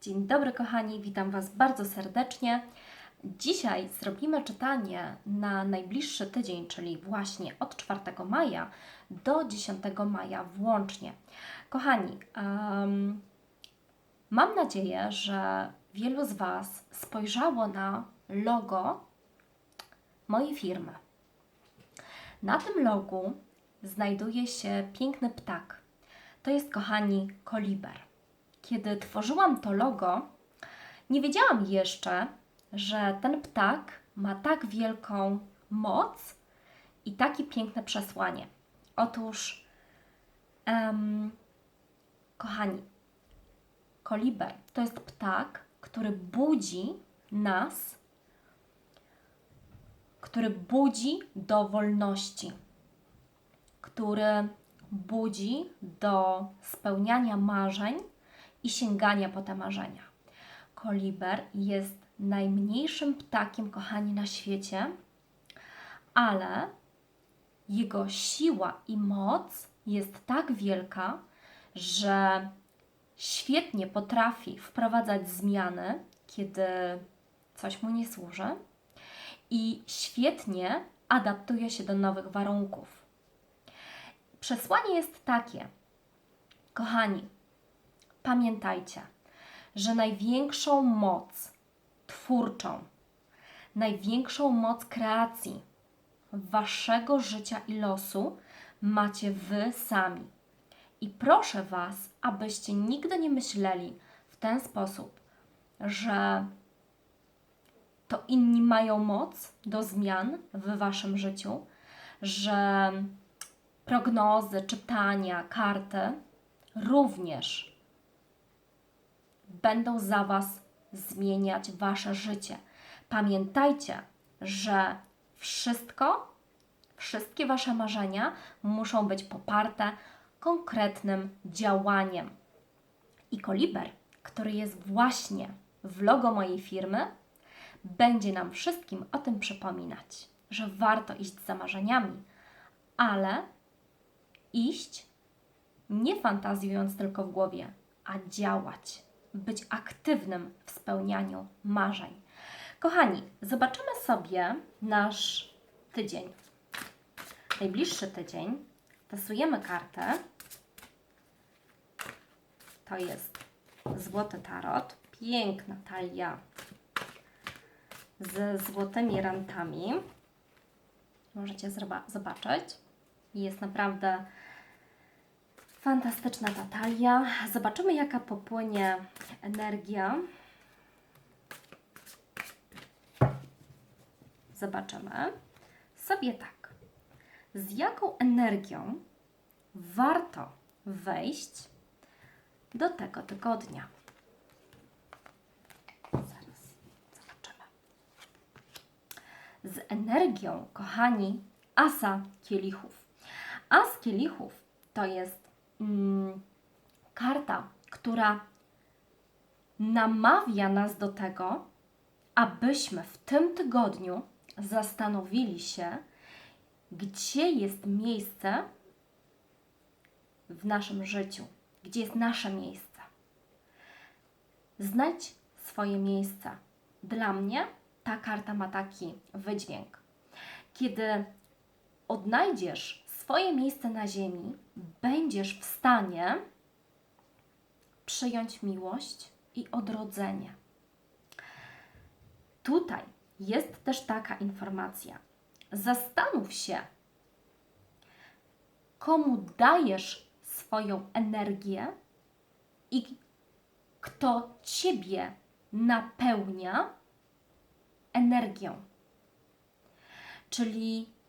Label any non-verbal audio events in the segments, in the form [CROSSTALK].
Dzień dobry, kochani, witam Was bardzo serdecznie. Dzisiaj zrobimy czytanie na najbliższy tydzień, czyli właśnie od 4 maja do 10 maja włącznie. Kochani, em, mam nadzieję, że wielu z Was spojrzało na logo mojej firmy. Na tym logu znajduje się piękny ptak. To jest, kochani, koliber. Kiedy tworzyłam to logo, nie wiedziałam jeszcze, że ten ptak ma tak wielką moc i takie piękne przesłanie. Otóż, kochani, koliber to jest ptak, który budzi nas, który budzi do wolności, który budzi do spełniania marzeń i sięgania po te marzenia. Koliber jest najmniejszym ptakiem, kochani, na świecie, ale jego siła i moc jest tak wielka, że świetnie potrafi wprowadzać zmiany, kiedy coś mu nie służy, i świetnie adaptuje się do nowych warunków. Przesłanie jest takie, kochani, pamiętajcie, że największą moc twórczą, największą moc kreacji waszego życia i losu macie wy sami. I proszę Was, abyście nigdy nie myśleli w ten sposób, że to inni mają moc do zmian w Waszym życiu, że prognozy, czytania, karty również będą za Was zmieniać Wasze życie. Pamiętajcie, że wszystko, wszystkie Wasze marzenia muszą być poparte konkretnym działaniem. I koliber, który jest właśnie w logo mojej firmy, będzie nam wszystkim o tym przypominać, że warto iść za marzeniami, ale iść nie fantazjując tylko w głowie, a działać, być aktywnym w spełnianiu marzeń. Kochani, zobaczymy sobie nasz tydzień. Najbliższy tydzień. Tasujemy kartę. To jest złoty tarot. Piękna talia z złotymi rantami. Możecie zobaczyć. Jest naprawdę fantastyczna ta talia. Zobaczymy, jaka popłynie energia. Zobaczymy sobie tak. Z jaką energią warto wejść do tego tygodnia? Zaraz zobaczymy z energią, kochani, asa kielichów. As kielichów to jest mm, karta, która namawia nas do tego, abyśmy w tym tygodniu zastanowili się, gdzie jest miejsce w naszym życiu, gdzie jest nasze miejsce. Znajdź swoje miejsce. Dla mnie ta karta ma taki wydźwięk. Kiedy odnajdziesz swoje miejsce na ziemi, będziesz w stanie przyjąć miłość i odrodzenie. Tutaj jest też taka informacja. Zastanów się, komu dajesz swoją energię i kto ciebie napełnia energią. Czyli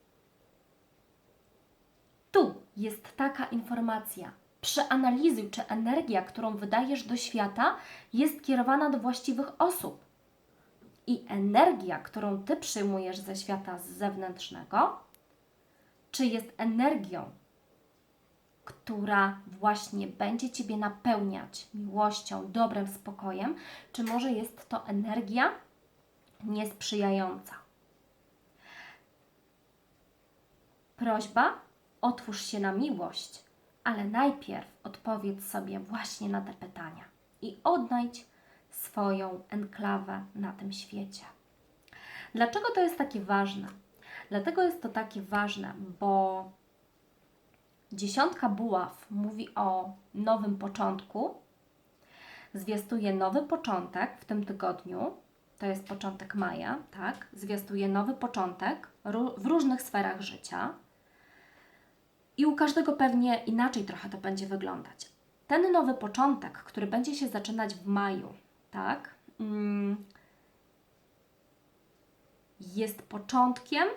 tu jest taka informacja. Przeanalizuj, czy energia, którą wydajesz do świata, jest kierowana do właściwych osób. I energia, którą ty przyjmujesz ze świata zewnętrznego, czy jest energią, która właśnie będzie Ciebie napełniać miłością, dobrem, spokojem, czy może jest to energia niesprzyjająca. Prośba, otwórz się na miłość, ale najpierw odpowiedz sobie właśnie na te pytania i odnajdź swoją enklawę na tym świecie. Dlaczego to jest takie ważne? Dlatego jest to takie ważne, bo dziesiątka buław mówi o nowym początku, zwiastuje nowy początek w tym tygodniu, to jest początek maja, tak? Zwiastuje nowy początek w różnych sferach życia. I u każdego pewnie inaczej trochę to będzie wyglądać. Ten nowy początek, który będzie się zaczynać w maju, tak? Mm, jest początkiem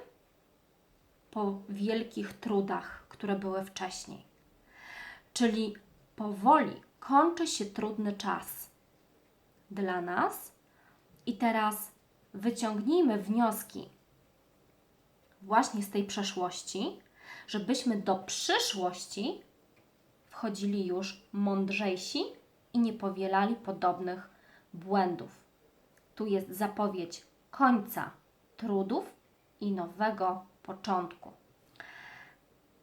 po wielkich trudach, które były wcześniej. Czyli powoli kończy się trudny czas dla nas i teraz wyciągnijmy wnioski właśnie z tej przeszłości, żebyśmy do przyszłości wchodzili już mądrzejsi i nie powielali podobnych błędów. Tu jest zapowiedź końca trudów i nowego początku.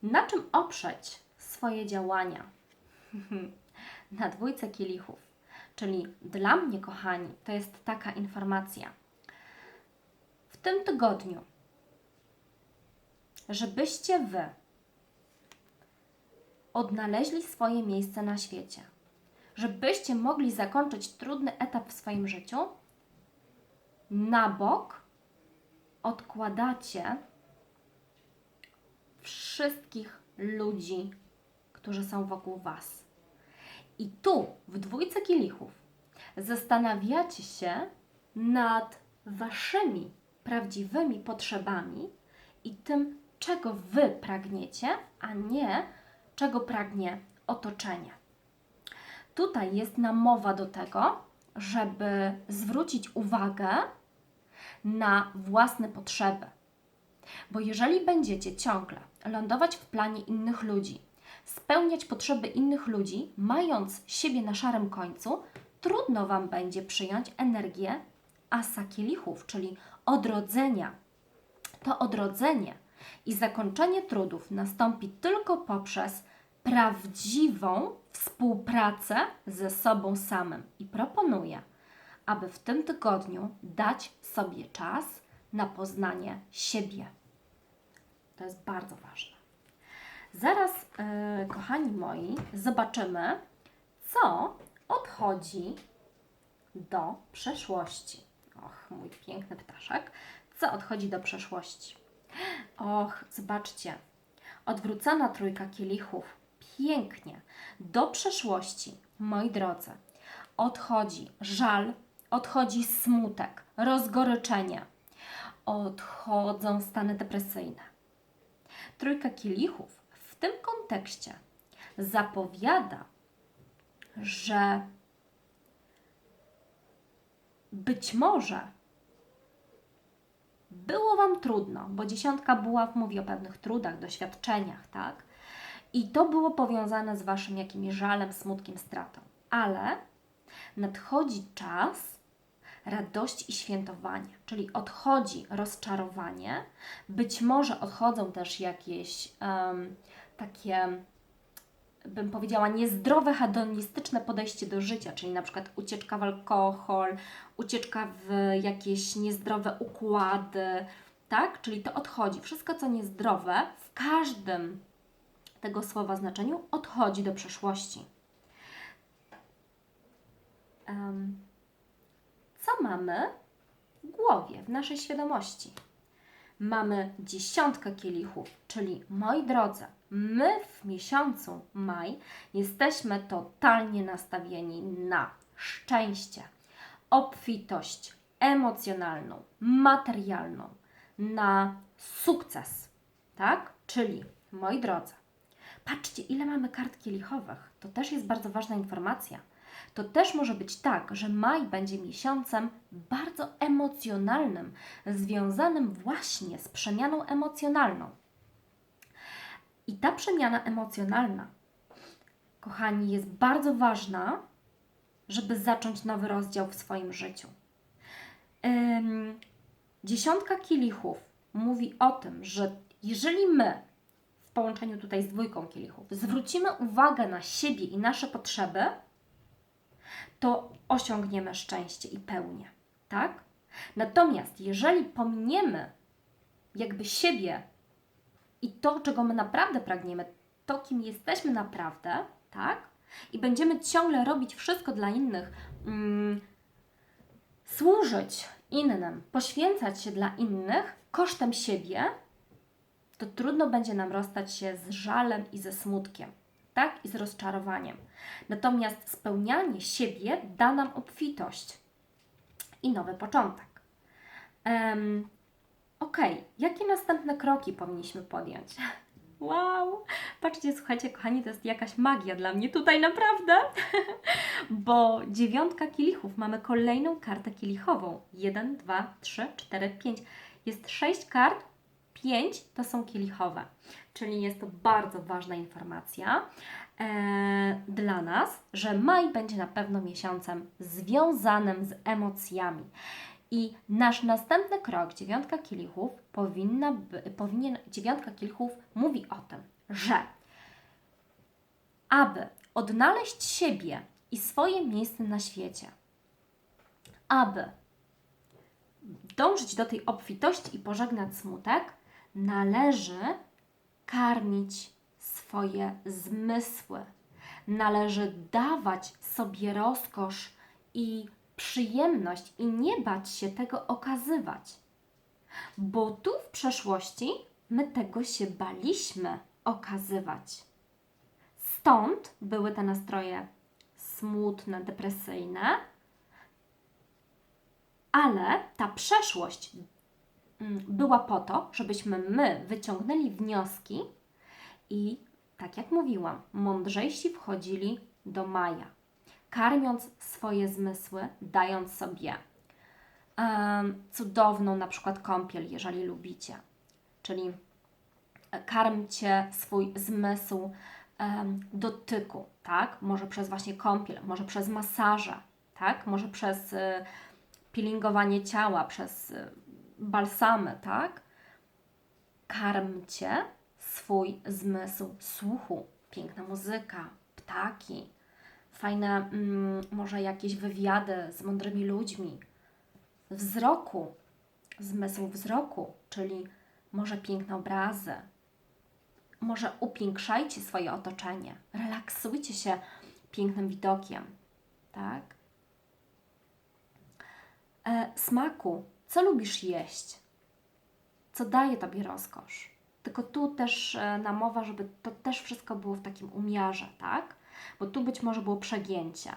Na czym oprzeć swoje działania? [LAUGHS] Na dwójce kielichów. Czyli dla mnie, kochani, to jest taka informacja. W tym tygodniu, żebyście Wy odnaleźli swoje miejsce na świecie, żebyście mogli zakończyć trudny etap w swoim życiu, na bok odkładacie wszystkich ludzi, którzy są wokół Was. I tu, w dwójce kielichów, zastanawiacie się nad Waszymi prawdziwymi potrzebami i tym, czego Wy pragniecie, a nie czego pragnie otoczenie. Tutaj jest nam mowa do tego, żeby zwrócić uwagę na własne potrzeby. Bo jeżeli będziecie ciągle lądować w planie innych ludzi, spełniać potrzeby innych ludzi, mając siebie na szarym końcu, trudno Wam będzie przyjąć energię asa kielichów, czyli odrodzenia. To odrodzenie i zakończenie trudów nastąpi tylko poprzez prawdziwą współpracę ze sobą samym. I proponuję, aby w tym tygodniu dać sobie czas na poznanie siebie. To jest bardzo ważne. Zaraz, yy, kochani moi, zobaczymy, co odchodzi do przeszłości. Och, mój piękny ptaszek. Co odchodzi do przeszłości? Och, zobaczcie. Odwrócona trójka kielichów. Pięknie. Do przeszłości, moi drodzy, odchodzi żal, odchodzi smutek, rozgoryczenie, odchodzą stany depresyjne. Trójka kielichów w tym kontekście zapowiada, że być może było Wam trudno, bo dziesiątka buław mówi o pewnych trudach, doświadczeniach, tak? I to było powiązane z Waszym jakimś żalem, smutkiem, stratą. Ale nadchodzi czas radości i świętowania, czyli odchodzi rozczarowanie, być może odchodzą też jakieś um, takie, bym powiedziała, niezdrowe, hedonistyczne podejście do życia, czyli na przykład ucieczka w alkohol, ucieczka w jakieś niezdrowe układy, tak? Czyli to odchodzi. Wszystko, co niezdrowe, w każdym tego słowa znaczeniu, odchodzi do przeszłości. Co mamy w głowie, w naszej świadomości? Mamy dziesiątkę kielichów, czyli moi drodzy, my w miesiącu maj jesteśmy totalnie nastawieni na szczęście, obfitość emocjonalną, materialną, na sukces, tak? Czyli, moi drodzy, patrzcie, ile mamy kart kielichowych. To też jest bardzo ważna informacja. To też może być tak, że maj będzie miesiącem bardzo emocjonalnym, związanym właśnie z przemianą emocjonalną. I ta przemiana emocjonalna, kochani, jest bardzo ważna, żeby zacząć nowy rozdział w swoim życiu. Ym, dziesiątka kielichów mówi o tym, że jeżeli my w połączeniu tutaj z dwójką kielichów zwrócimy uwagę na siebie i nasze potrzeby, to osiągniemy szczęście i pełnię, tak? Natomiast jeżeli pominiemy jakby siebie i to, czego my naprawdę pragniemy, to, kim jesteśmy naprawdę, tak? I będziemy ciągle robić wszystko dla innych, mm, służyć innym, poświęcać się dla innych kosztem siebie, to trudno będzie nam rozstać się z żalem i ze smutkiem, tak? I z rozczarowaniem. Natomiast spełnianie siebie da nam obfitość i nowy początek. Ok, jakie następne kroki powinniśmy podjąć? [LAUGHS] Wow! Patrzcie, słuchajcie, kochani, to jest jakaś magia dla mnie tutaj naprawdę, [LAUGHS] bo dziewiątka kielichów, mamy kolejną kartę kielichową. Jeden, dwa, trzy, cztery, pięć. Jest sześć kart, pięć to są kielichowe, czyli jest to bardzo ważna informacja e, dla nas, że maj będzie na pewno miesiącem związanym z emocjami. I nasz następny krok, dziewiątka kielichów, powinna powinien, dziewiątka kielichów mówi o tym, że aby odnaleźć siebie i swoje miejsce na świecie, aby dążyć do tej obfitości i pożegnać smutek, należy karmić swoje zmysły. Należy dawać sobie rozkosz i przyjemność i nie bać się tego okazywać. Bo tu w przeszłości my tego się baliśmy okazywać. Stąd były te nastroje smutne, depresyjne, ale ta przeszłość mm, była po to, żebyśmy my wyciągnęli wnioski i, tak jak mówiłam, mądrzejsi wchodzili do maja karmiąc swoje zmysły, dając sobie um, cudowną na przykład kąpiel, jeżeli lubicie. Czyli karmcie swój zmysł um, dotyku, tak? Może przez właśnie kąpiel, może przez masaże, tak? Może przez y, peelingowanie ciała, przez y, balsamy, tak? Karmcie swój zmysł słuchu. Piękna muzyka, ptaki, fajne mm, może jakieś wywiady z mądrymi ludźmi, wzroku, zmysł wzroku, czyli może piękne obrazy. Może upiększajcie swoje otoczenie, relaksujcie się pięknym widokiem, tak? E, smaku, co lubisz jeść? Co daje Tobie rozkosz? Tylko tu też e, namowa, żeby to też wszystko było w takim umiarze, tak? Bo tu być może było przegięcie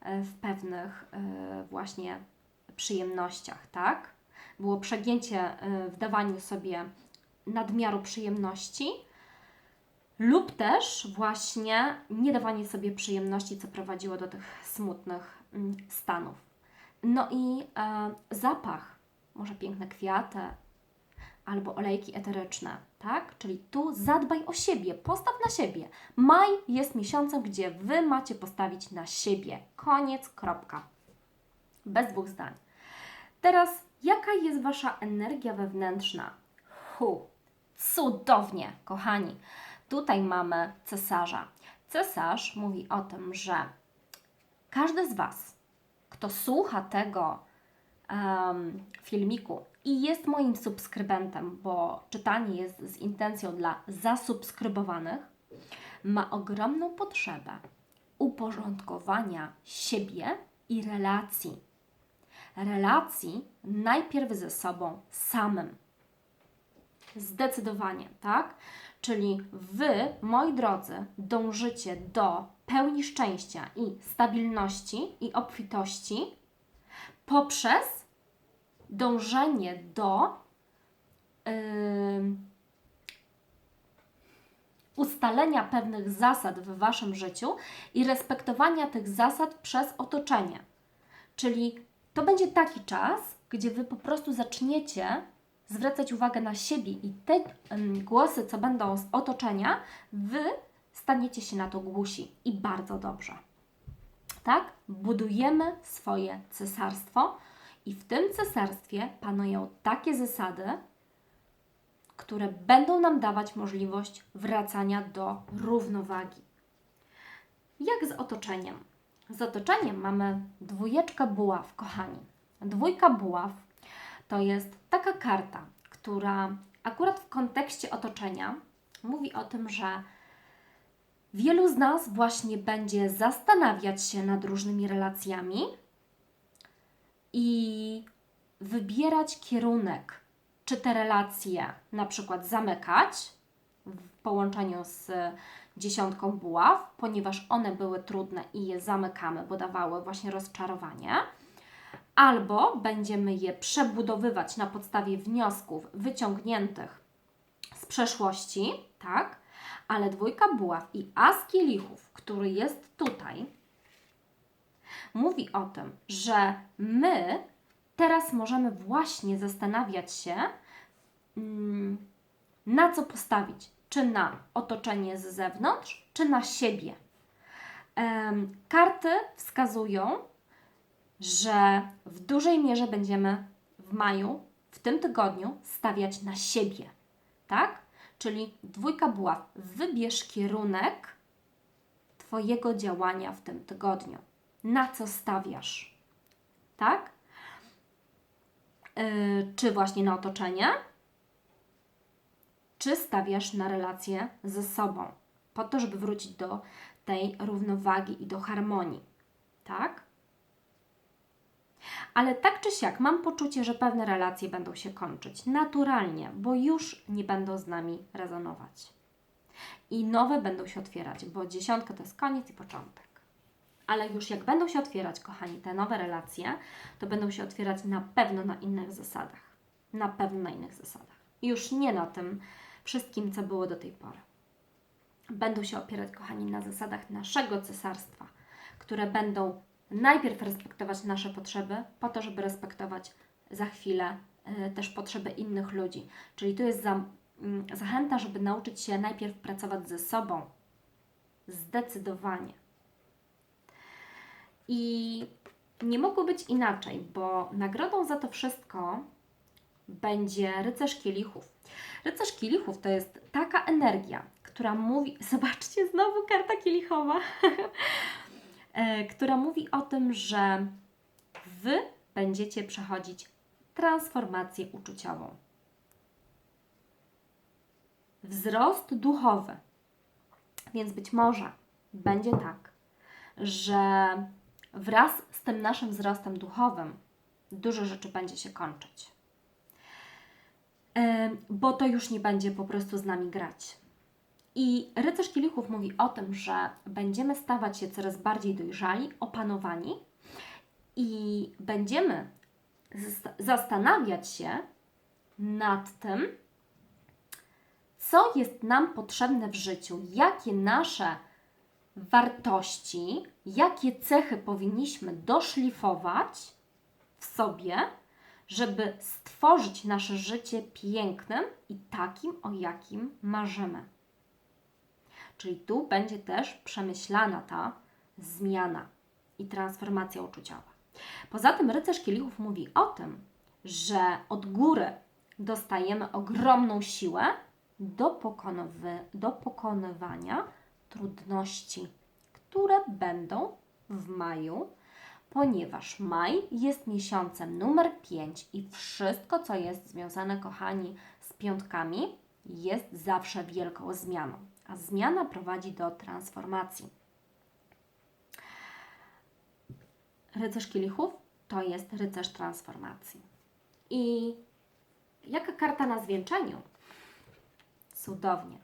e, w pewnych e, właśnie przyjemnościach, tak? Było przegięcie e, w dawaniu sobie nadmiaru przyjemności, lub też właśnie nie dawanie sobie przyjemności, co prowadziło do tych smutnych mm, stanów. No i zapach, może piękne kwiaty, albo olejki eteryczne, tak? Czyli tu zadbaj o siebie, postaw na siebie. Maj jest miesiącem, gdzie Wy macie postawić na siebie. Koniec, kropka. Bez dwóch zdań. Teraz, jaka jest Wasza energia wewnętrzna? Hu, cudownie, kochani. Tutaj mamy cesarza. Cesarz mówi o tym, że każdy z Was, kto słucha tego um, filmiku i jest moim subskrybentem, bo czytanie jest z intencją dla zasubskrybowanych, ma ogromną potrzebę uporządkowania siebie i relacji. Relacji najpierw ze sobą samym. Zdecydowanie, tak? Czyli Wy, moi drodzy, dążycie do pełni szczęścia i stabilności i obfitości poprzez dążenie do yy, ustalenia pewnych zasad w Waszym życiu i respektowania tych zasad przez otoczenie. Czyli to będzie taki czas, gdzie Wy po prostu zaczniecie zwracać uwagę na siebie i te yy, głosy, co będą z otoczenia, Wy staniecie się na to głusi i bardzo dobrze. Tak? Budujemy swoje cesarstwo i w tym cesarstwie panują takie zasady, które będą nam dawać możliwość wracania do równowagi. Jak z otoczeniem? Z otoczeniem mamy dwójeczkę buław, kochani. Dwójka buław to jest taka karta, która akurat w kontekście otoczenia mówi o tym, że wielu z nas właśnie będzie zastanawiać się nad różnymi relacjami i wybierać kierunek, czy te relacje na przykład zamykać w połączeniu z dziesiątką buław, ponieważ one były trudne i je zamykamy, bo dawały właśnie rozczarowanie. Albo będziemy je przebudowywać na podstawie wniosków wyciągniętych z przeszłości, tak? Ale dwójka buław i as kielichów, który jest tutaj, mówi o tym, że my teraz możemy właśnie zastanawiać się, mm, na co postawić. Czy na otoczenie z zewnątrz, czy na siebie. Karty wskazują, że w dużej mierze będziemy w maju, w tym tygodniu, stawiać na siebie. Tak? Czyli dwójka buław. Wybierz kierunek Twojego działania w tym tygodniu. Na co stawiasz? Tak? Yy, czy właśnie na otoczenie? Czy stawiasz na relacje ze sobą? Po to, żeby wrócić do tej równowagi i do harmonii. Tak? Ale tak czy siak mam poczucie, że pewne relacje będą się kończyć naturalnie, bo już nie będą z nami rezonować. I nowe będą się otwierać, bo dziesiątka to jest koniec i początek. Ale już jak będą się otwierać, kochani, te nowe relacje, to będą się otwierać na pewno na innych zasadach. Na pewno na innych zasadach. Już nie na tym wszystkim, co było do tej pory. Będą się opierać, kochani, na zasadach naszego cesarstwa, które będą najpierw respektować nasze potrzeby, po to, żeby respektować za chwilę y, też potrzeby innych ludzi. Czyli to jest za, mm, zachęta, żeby nauczyć się najpierw pracować ze sobą. Zdecydowanie. I nie mogło być inaczej, bo nagrodą za to wszystko będzie rycerz kielichów. Rycerz kielichów to jest taka energia, która mówi. [LAUGHS] Zobaczcie, znowu karta kielichowa. [LAUGHS] E, która mówi o tym, że Wy będziecie przechodzić transformację uczuciową. Wzrost duchowy. Więc być może będzie tak, że wraz z tym naszym wzrostem duchowym dużo rzeczy będzie się kończyć. Bo to już nie będzie po prostu z nami grać. I rycerz kielichów mówi o tym, że będziemy stawać się coraz bardziej dojrzali, opanowani i będziemy zastanawiać się nad tym, co jest nam potrzebne w życiu, jakie nasze wartości, jakie cechy powinniśmy doszlifować w sobie, żeby stworzyć nasze życie pięknym i takim, o jakim marzymy. Czyli tu będzie też przemyślana ta zmiana i transformacja uczuciowa. Poza tym rycerz kielichów mówi o tym, że od góry dostajemy ogromną siłę do, pokonowy, do pokonywania trudności, które będą w maju, ponieważ maj jest miesiącem numer 5 i wszystko, co jest związane, kochani, z piątkami, jest zawsze wielką zmianą a zmiana prowadzi do transformacji. Rycerz kielichów to jest rycerz transformacji. I jaka karta na zwieńczeniu? Cudownie.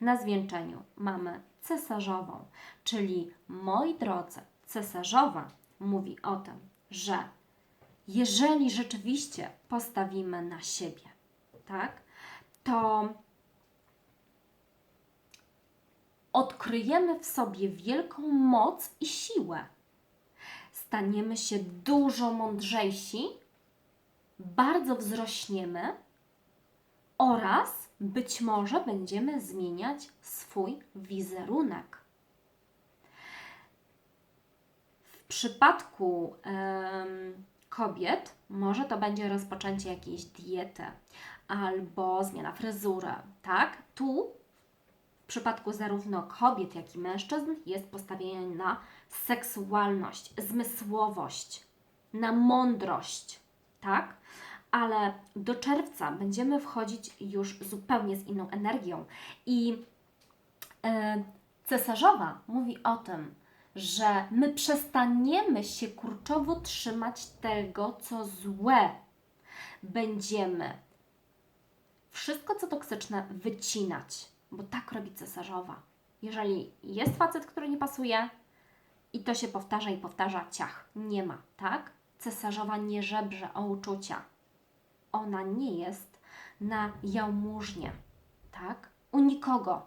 Na zwieńczeniu mamy cesarzową, czyli moi drodzy, cesarzowa mówi o tym, że jeżeli rzeczywiście postawimy na siebie, tak, to odkryjemy w sobie wielką moc i siłę. Staniemy się dużo mądrzejsi, bardzo wzrośniemy oraz być może będziemy zmieniać swój wizerunek. W przypadku um, kobiet może to będzie rozpoczęcie jakiejś diety albo zmiana fryzury, tak? Tu w przypadku zarówno kobiet, jak i mężczyzn jest postawienie na seksualność, zmysłowość, na mądrość, tak? Ale do czerwca będziemy wchodzić już zupełnie z inną energią i e, cesarzowa mówi o tym, że my przestaniemy się kurczowo trzymać tego, co złe. Będziemy wszystko, co toksyczne, wycinać, bo tak robi cesarzowa. Jeżeli jest facet, który nie pasuje i to się powtarza i powtarza, ciach, nie ma, tak? Cesarzowa nie żebrze o uczucia. Ona nie jest na jałmużnie, tak? U nikogo.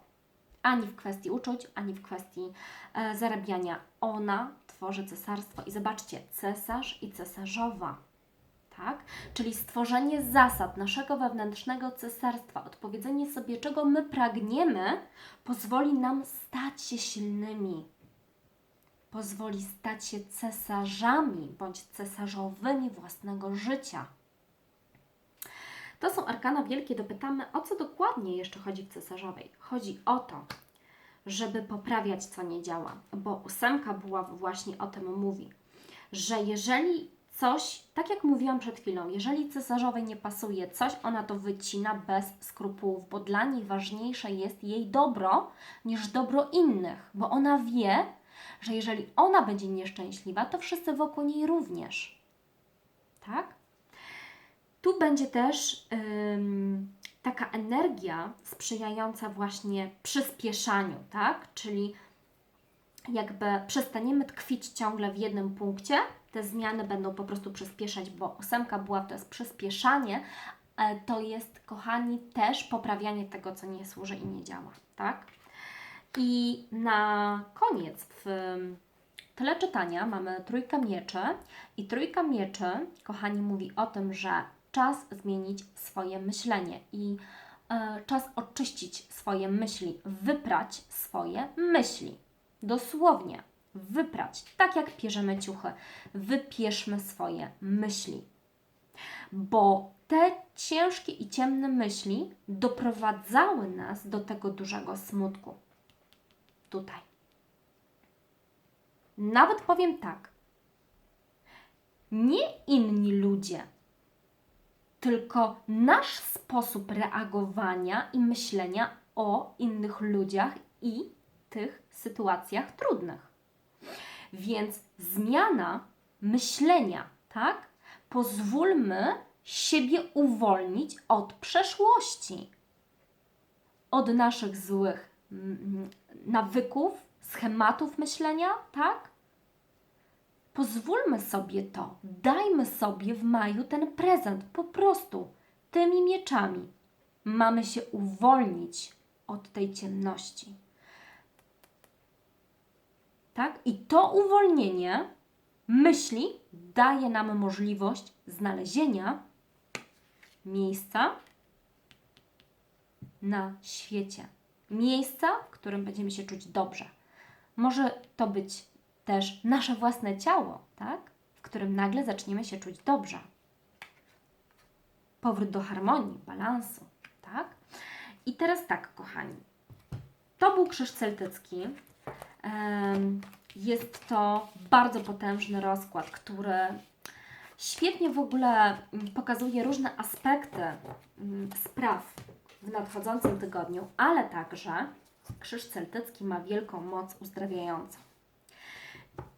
Ani w kwestii uczuć, ani w kwestii e, zarabiania. Ona tworzy cesarstwo. I zobaczcie, cesarz i cesarzowa tak? Czyli stworzenie zasad naszego wewnętrznego cesarstwa, odpowiedzenie sobie, czego my pragniemy, pozwoli nam stać się silnymi. Pozwoli stać się cesarzami bądź cesarzowymi własnego życia. To są arkana wielkie. Dopytamy, o co dokładnie jeszcze chodzi w cesarzowej. Chodzi o to, żeby poprawiać, co nie działa, bo ósemka była właśnie o tym mówi, że jeżeli coś, tak jak mówiłam przed chwilą, jeżeli cesarzowej nie pasuje coś, ona to wycina bez skrupułów, bo dla niej ważniejsze jest jej dobro niż dobro innych, bo ona wie, że jeżeli ona będzie nieszczęśliwa, to wszyscy wokół niej również. Tak? Tu będzie też ym, taka energia sprzyjająca właśnie przyspieszaniu, tak? Czyli jakby przestaniemy tkwić ciągle w jednym punkcie, te zmiany będą po prostu przyspieszać, bo ósemka była to jest przyspieszanie, ale to jest, kochani, też poprawianie tego, co nie służy i nie działa, tak? I na koniec w tyle czytania mamy trójkę mieczy i trójka mieczy, kochani, mówi o tym, że czas zmienić swoje myślenie i e, czas oczyścić swoje myśli, wyprać swoje myśli. Dosłownie wyprać, tak jak pierzemy ciuchy. Wypierzmy swoje myśli. Bo te ciężkie i ciemne myśli doprowadzały nas do tego dużego smutku. Tutaj. Nawet powiem tak. Nie inni ludzie, tylko nasz sposób reagowania i myślenia o innych ludziach i tych sytuacjach trudnych. Więc zmiana myślenia, tak? Pozwólmy siebie uwolnić od przeszłości, od naszych złych mm, nawyków, schematów myślenia, tak? Pozwólmy sobie to, dajmy sobie w maju ten prezent, po prostu tymi mieczami. Mamy się uwolnić od tej ciemności. Tak? I to uwolnienie myśli daje nam możliwość znalezienia miejsca na świecie. Miejsca, w którym będziemy się czuć dobrze. Może to być też nasze własne ciało, tak? w którym nagle zaczniemy się czuć dobrze. Powrót do harmonii, balansu. Tak? I teraz tak, kochani. To był krzyż celtycki. Jest to bardzo potężny rozkład, który świetnie w ogóle mm, pokazuje różne aspekty mm, spraw w nadchodzącym tygodniu, ale także krzyż celtycki ma wielką moc uzdrawiającą.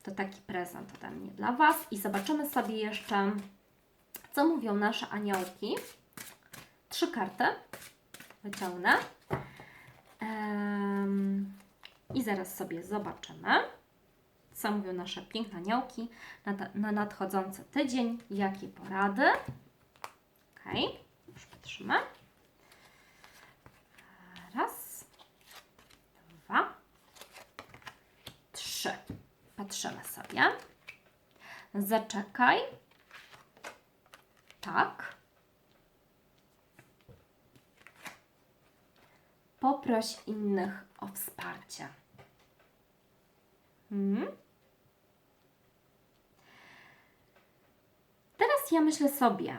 To taki prezent ode mnie dla Was i zobaczymy sobie jeszcze, co mówią nasze aniołki. Trzy karty wyciągnę. Um, i zaraz sobie zobaczymy, co mówią nasze piękne aniołki na, na nadchodzący tydzień, jakie porady. Ok, już patrzymy. Patrzymy sobie. Zaczekaj. Tak. Poproś innych o wsparcie. Hmm? Teraz ja myślę sobie,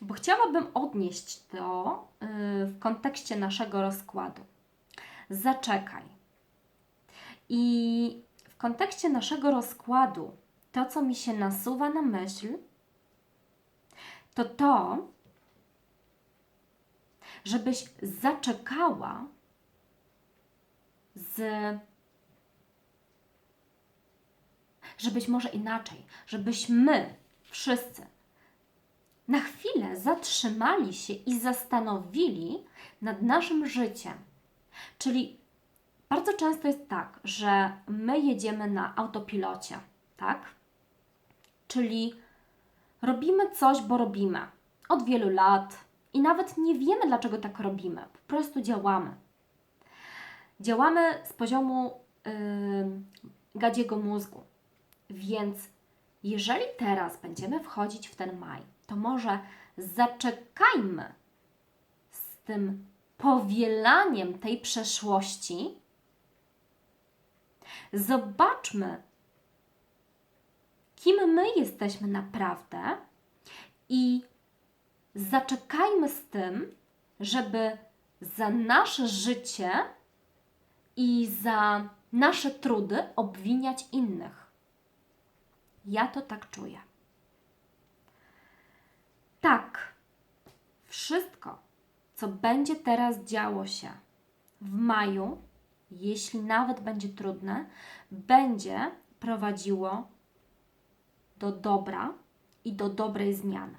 bo chciałabym odnieść to yy, w kontekście naszego rozkładu. Zaczekaj. I w kontekście naszego rozkładu, to co mi się nasuwa na myśl, to to, żebyś zaczekała z. Żebyś może inaczej, żebyśmy wszyscy na chwilę zatrzymali się i zastanowili nad naszym życiem. Czyli bardzo często jest tak, że my jedziemy na autopilocie, tak? Czyli robimy coś, bo robimy od wielu lat i nawet nie wiemy, dlaczego tak robimy. Po prostu działamy. Działamy z poziomu yy, gadziego mózgu. Więc jeżeli teraz będziemy wchodzić w ten maj, to może zaczekajmy z tym powielaniem tej przeszłości. Zobaczmy, kim my jesteśmy naprawdę i zaczekajmy z tym, żeby za nasze życie i za nasze trudy obwiniać innych. Ja to tak czuję. Tak, wszystko, co będzie teraz działo się w maju, jeśli nawet będzie trudne, będzie prowadziło do dobra i do dobrej zmiany.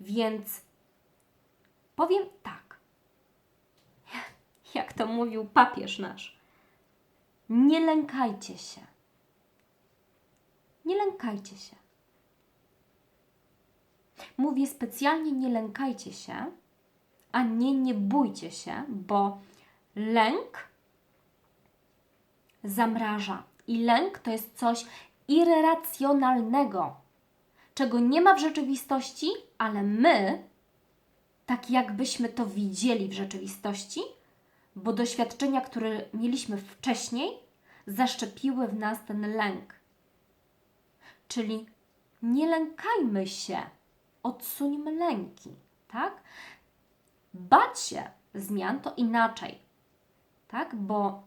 Więc powiem tak, jak to mówił papież nasz, nie lękajcie się. Nie lękajcie się. Mówię specjalnie nie lękajcie się, a nie nie bójcie się, bo lęk zamraża. I lęk to jest coś irracjonalnego, czego nie ma w rzeczywistości, ale my, tak jakbyśmy to widzieli w rzeczywistości, bo doświadczenia, które mieliśmy wcześniej, zaszczepiły w nas ten lęk. Czyli nie lękajmy się, odsuńmy lęki, tak? Bać się zmian to inaczej, tak? Bo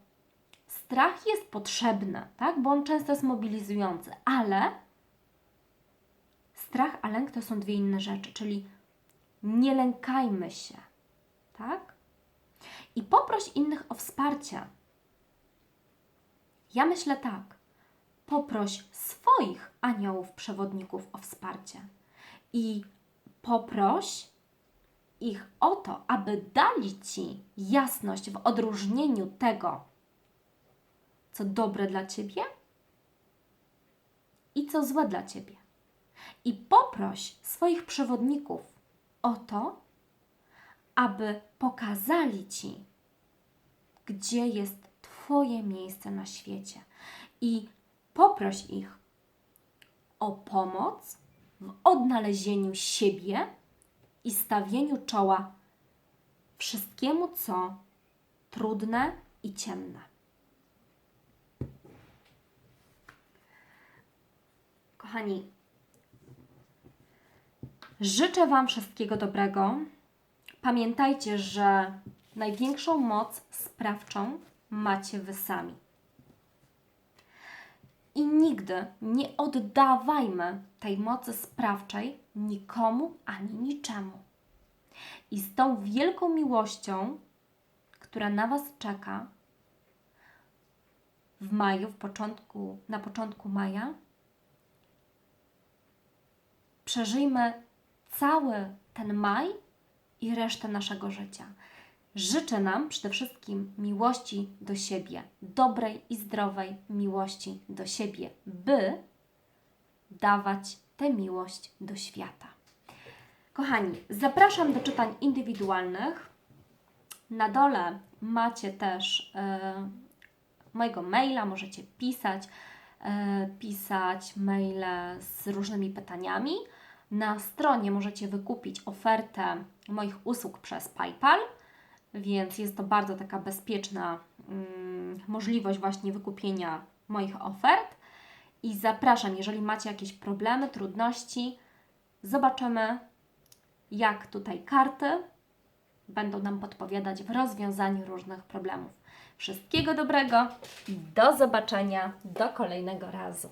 strach jest potrzebny, tak? Bo on często jest mobilizujący, ale strach a lęk to są dwie inne rzeczy, czyli nie lękajmy się, tak? I poproś innych o wsparcie. Ja myślę tak. Poproś swoich aniołów przewodników o wsparcie i poproś ich o to, aby dali ci jasność w odróżnieniu tego, co dobre dla ciebie i co złe dla ciebie. I poproś swoich przewodników o to, aby pokazali ci, gdzie jest Twoje miejsce na świecie. I poproś ich o pomoc w odnalezieniu siebie i stawieniu czoła wszystkiemu, co trudne i ciemne. Kochani, życzę Wam wszystkiego dobrego. Pamiętajcie, że największą moc sprawczą macie Wy sami. I nigdy nie oddawajmy tej mocy sprawczej nikomu ani niczemu. I z tą wielką miłością, która na Was czeka w maju, w początku, na początku maja, przeżyjmy cały ten maj i resztę naszego życia. Życzę nam przede wszystkim miłości do siebie, dobrej i zdrowej miłości do siebie, by dawać tę miłość do świata. Kochani, zapraszam do czytań indywidualnych. Na dole macie też e, mojego maila, możecie pisać, e, pisać maile z różnymi pytaniami. Na stronie możecie wykupić ofertę moich usług przez PayPal więc jest to bardzo taka bezpieczna mm, możliwość właśnie wykupienia moich ofert. I zapraszam, jeżeli macie jakieś problemy, trudności, zobaczymy, jak tutaj karty będą nam podpowiadać w rozwiązaniu różnych problemów. Wszystkiego dobrego, do zobaczenia, do kolejnego razu.